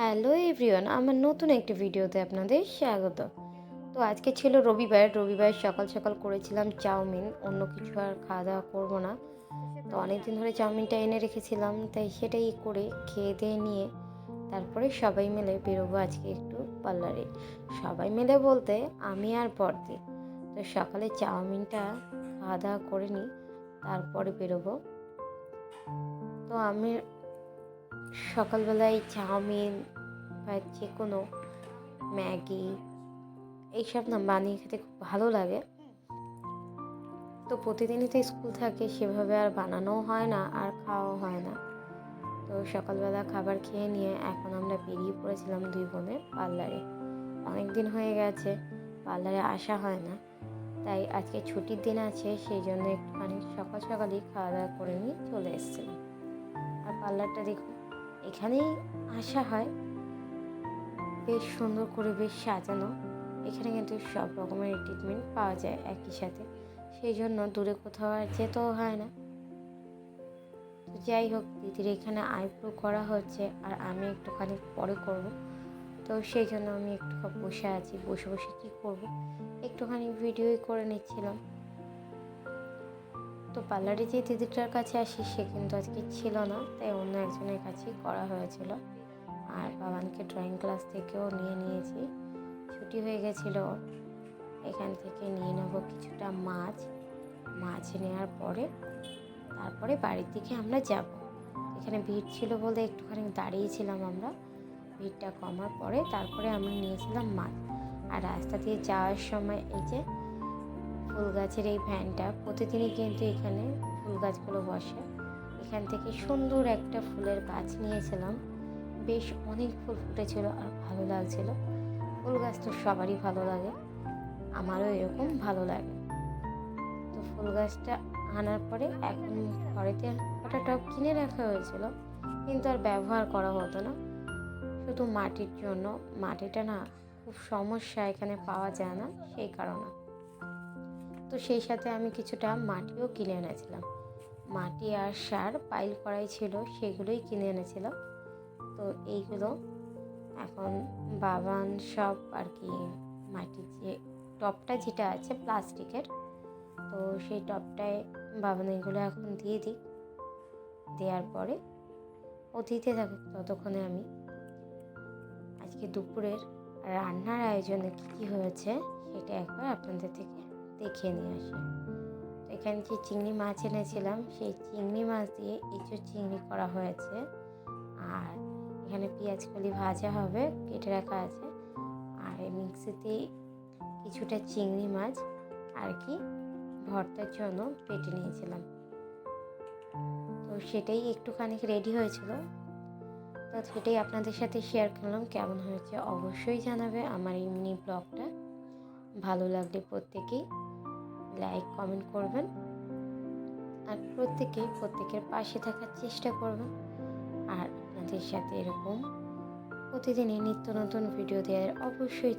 Hello everyone, আমার নতুন একটি ভিডিওতে আপনাদের স্বাগত। তো আজকে ছিল রবিবার রবিবার সকাল সকাল করেছিলাম চাউমিন, অন্য কিছু আর খাওয়া দাওয়া করব না। তো অনেকদিন ধরে চাউমিনটা এনে রেখেছিলাম, তাই সেটাই করে খেয়ে দিয়ে নিয়ে তারপরে সবাই মিলে বেরোবো আজকে একটু পার্লারে। সবাই মিলে বলতে আমি আর বর্দি তো সকালে চাউমিনটা খাওয়া দাওয়া করে নিই, তারপরে বেরোবো। তো আমি সকালবেলায় চাউমিন বা যে কোনো ম্যাগি, এইসব না বানিয়ে খেতে খুব ভালো লাগে। তো প্রতিদিনই তো স্কুল থাকে, সেভাবে আর বানানোও হয় না, আর খাওয়াও হয় না। তো সকালবেলা খাবার খেয়ে নিয়ে এখন আমরা বেরিয়ে পড়েছিলাম দুই বোনে পার্লারে। অনেক দিন হয়ে গেছে, পার্লারে আসা হয় না। তাই আজকে ছুটির দিন আছে, সেই জন্য একটুখানি সকাল সকালই খাওয়া দাওয়া করে নিয়ে চলে এসেছিলাম। আর পার্লারটা দেখুন এখানেই আসা হয়। বেশ সুন্দর করে বেশ সাজানো। এখানে কিন্তু সব রকমের ট্রিটমেন্ট পাওয়া যায় একই সাথে। সেই জন্য দূরে কোথাও আর যেতেও হয় না। তো যাই হোক, দিদির এখানে আইব্রো করা হচ্ছে আর আমি একটুখানি পরে করব। তো সেই জন্য আমি একটু বসে আছি, বসে বসে কী করব? একটুখানি ভিডিওই করে নিচ্ছিলাম। তো পার্লারে যে দিদিটার কাছে আসি, সে কিন্তু আজকে ছিল না, তাই অন্য একজনের কাছেই করা হয়েছিল। আর বাবানকে ড্রয়িং ক্লাস থেকেও নিয়ে নিয়েছি। ছুটি হয়ে গেছিল, এখান থেকে নিয়ে নেব কিছুটা মাছ। মাছ নেওয়ার পরে, তারপরে বাড়ির দিকে আমরা যাব। এখানে ভিড় ছিল বলে একটুখানি দাঁড়িয়েছিলাম আমরা। ভিড়টা কমার পরে তারপরে আমরা নিয়েছিলাম মাছ। আর রাস্তা দিয়ে যাওয়ার সময় এই যে ফুল গাছের এই ভ্যানটা প্রতিদিনই কিন্তু এখানে ফুল গাছগুলো বসে। এখান থেকে সুন্দর একটা ফুলের গাছ নিয়েছিলাম। বেশ অনেক ফুল ফুটেছিল আর ভালো লাগছিল। ফুল গাছ তো সবারই ভালো লাগে, আমারও এরকম ভালো লাগে। তো ফুল গাছটা আনার পরে এখন ঘরেতে একটা টব কিনে রাখা হয়েছিল, কিন্তু আর ব্যবহার করা হতো না। শুধু মাটির জন্য, মাটিটা না খুব সমস্যা এখানে পাওয়া যায় না, সেই কারণে। তো সেই সাথে আমি কিছুটা মাটিও কিনে এনেছিলাম। মাটি আর সার পাইল করাই ছিল, সেগুলোই কিনে এনেছিলাম। তো এইগুলো এখন বাবান সব আর কি মাটির যে টপটা যেটা আছে প্লাস্টিকের, তো সেই টপটায় বাবান এগুলো এখন দিয়ে দিই। দেওয়ার পরে ও দিতে থাকুক ততক্ষণে আমি আজকে দুপুরের রান্নার আয়োজনে কী কী হয়েছে সেটা একবার আপনাদের থেকে দেখিয়ে নিয়ে আসি। এখানে যে চিংড়ি মাছ এনেছিলাম, সেই চিংড়ি মাছ দিয়ে এঁচোড় চিংড়ি করা হয়েছে। আর এখানে পেঁয়াজ কলি ভাজা হবে, কেটে রাখা আছে। আর এই মিক্সিতে কিছুটা চিংড়ি মাছ আর কি ভর্তার জন্য পেটে নিয়েছিলাম। তো সেটাই একটুখানি রেডি হয়েছিল। তো সেটাই আপনাদের সাথে শেয়ার করলাম। কেমন হয়েছে অবশ্যই জানাবে আমার এই মিনি ব্লগটা। ভালো লাগলে প্রত্যেকেই লাইক কমেন্ট করবেন। আর প্রত্যেকেই প্রত্যেকের পাশে থাকার চেষ্টা করবেন। আর আপনাদের সাথে এরকম প্রতিদিনই নিত্য নতুন ভিডিও দেওয়ার অবশ্যই